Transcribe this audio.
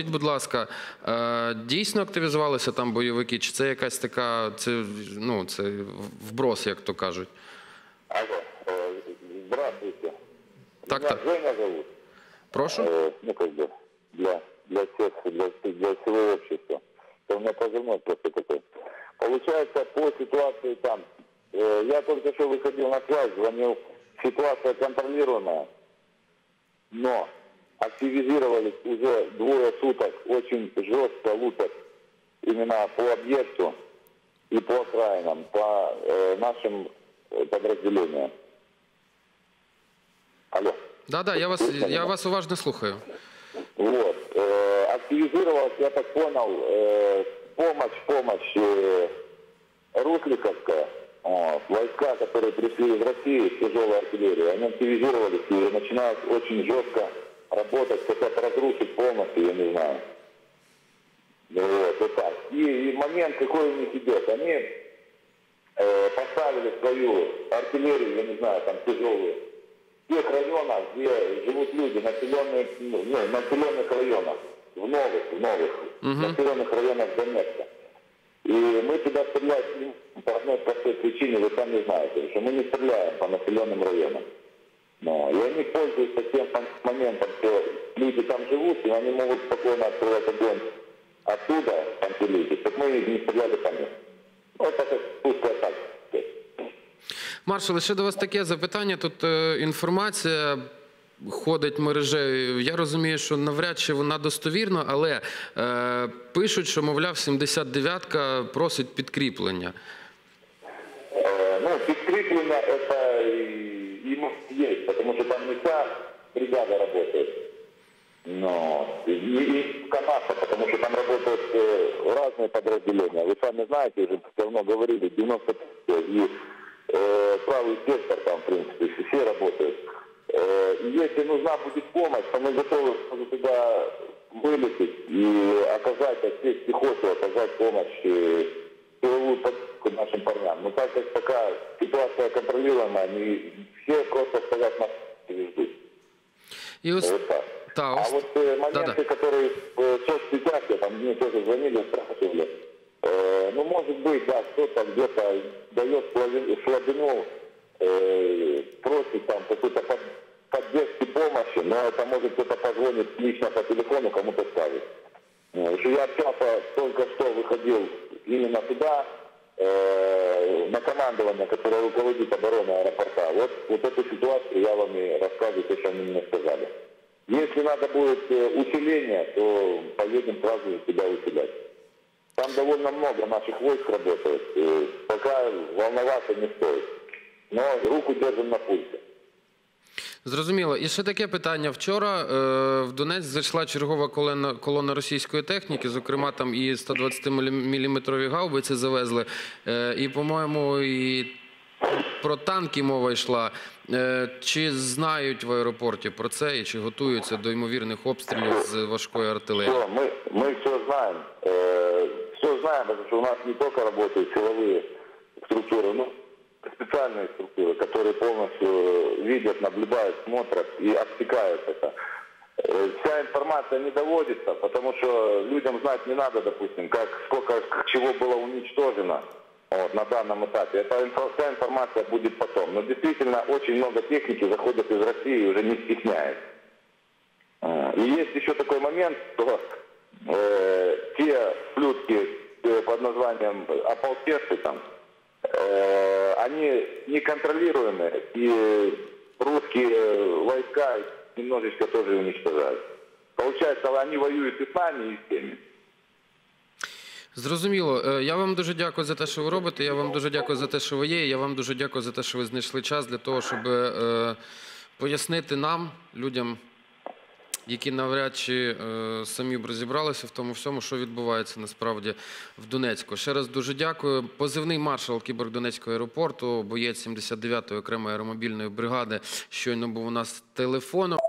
Скажіть, будь ласка, е, дійсно активізувалися там бойовики? Чи це якась така, це, ну, це вброс, як то кажуть? Алло, э, здравствуйте. Так, Меня так. Женя зовут. Прошу? Э, ну, как бы, для, для всех, для, для всего общества. Это у меня позывной просто такой. Получается, по ситуации там, э, я только что выходил на связь, звонил, ситуация контролируемая, но активизировались уже двое суток, очень жестко лупят именно по объекту и по окраинам, по э, нашим э, подразделениям. Алло. Да, да, я вас, я вас уважно слухаю. Вот. Э, активизировалась, я так понял, э, помощь, помощь э, Русликовская. Вот. Войска, которые пришли из России, тяжелой артиллерии, они активизировались и начинают очень жестко работать, хотят разрушить полностью, я не знаю. Вот, вот так. И, и момент, какой у них идет, они э, поставили свою артиллерию, я не знаю, там тяжелую, в тех районах, где живут люди, населенные, ну, ну, населенных районах, в новых, в новых населенных районах Донецка. И мы туда стрелять не по одной простой причине, вы сами знаете, что мы не стреляем по населенным районам. Но, и они пользуются тем мом- моментом, что люди там живут, и они могут спокойно открывать огонь оттуда, там где люди, так мы не стреляли по ним. Ну, это как пустая так. Маршал, ще до вас таке запитання. Тут е, інформація ходить мережею. Я розумію, що навряд чи вона достовірна, але е, пишуть, що, мовляв, 79-ка просить підкріплення. Э, Ну, подкрепление это подразделения. Вы сами знаете, уже давно говорили, 90 и э, правый сектор там, в принципе, все- работают. Э, и если нужна будет помощь, то мы готовы туда вылететь и оказать, отсесть пехоту, оказать помощь э, силовую поддержку нашим парням. Но так как пока ситуация контролируемая, они все просто стоят на и ждут. І ось Вот так. та, А вот э, моменты, Да-да. которые в э, соцсетях, я там мне тоже звонили, спрашивали, быть, да, кто-то где-то дает слабину, э, просит там какой-то под- поддержки, помощи, но это может кто-то позвонит лично по телефону, кому-то скажет. Э, что я общался, только что выходил именно туда, э, на командование, которое руководит обороной аэропорта. Вот, вот эту ситуацию я вам и рассказываю, то, что они мне сказали. Если надо будет э, усиление, то поедем сразу тебя усилять. Там довольно много наших войск работает. э, Пока волноваться не стоит. Но руку держим на пульсе. Зрозуміло. І ще таке питання. Вчора е, в Донець зайшла чергова колона, колона російської техніки, зокрема там і 120-мм гаубиці завезли. Е, і, по-моєму, і про танки мова йшла. Е, чи знають в аеропорті про це і чи готуються до ймовірних обстрілів з важкої артилерії? Все, мы, мы все знаем. все знаем, потому что у нас не только работают силовые структуры, но и специальные структуры, которые полностью э, видят, наблюдают, смотрят и обтекают это. Э, Вся информация не доводится, потому что людям знать не надо, допустим, как сколько чего было уничтожено Вот, на данном этапе. Эта инфо- вся информация будет потом. Но действительно очень много техники заходит из России и уже не стесняясь. А, И есть еще такой момент, что э, те плюски э, под названием ополченцы там, э, они неконтролируемые, и русские войска немножечко тоже уничтожают. Получается, они воюют и с нами, и с теми. Зрозуміло. Е, Я вам дуже дякую за те, що ви робите. Я вам дуже дякую за те, що ви є. Я вам дуже дякую за те, що ви знайшли час для того, щоб е, пояснити нам, людям, які навряд чи е, самі б розібралися в тому всьому, що відбувається насправді в Донецьку. Ще раз дуже дякую. Позивний маршал Кібердонецького аеропорту, боєць 79-ї окремої аеромобільної бригади, щойно був у нас телефоном.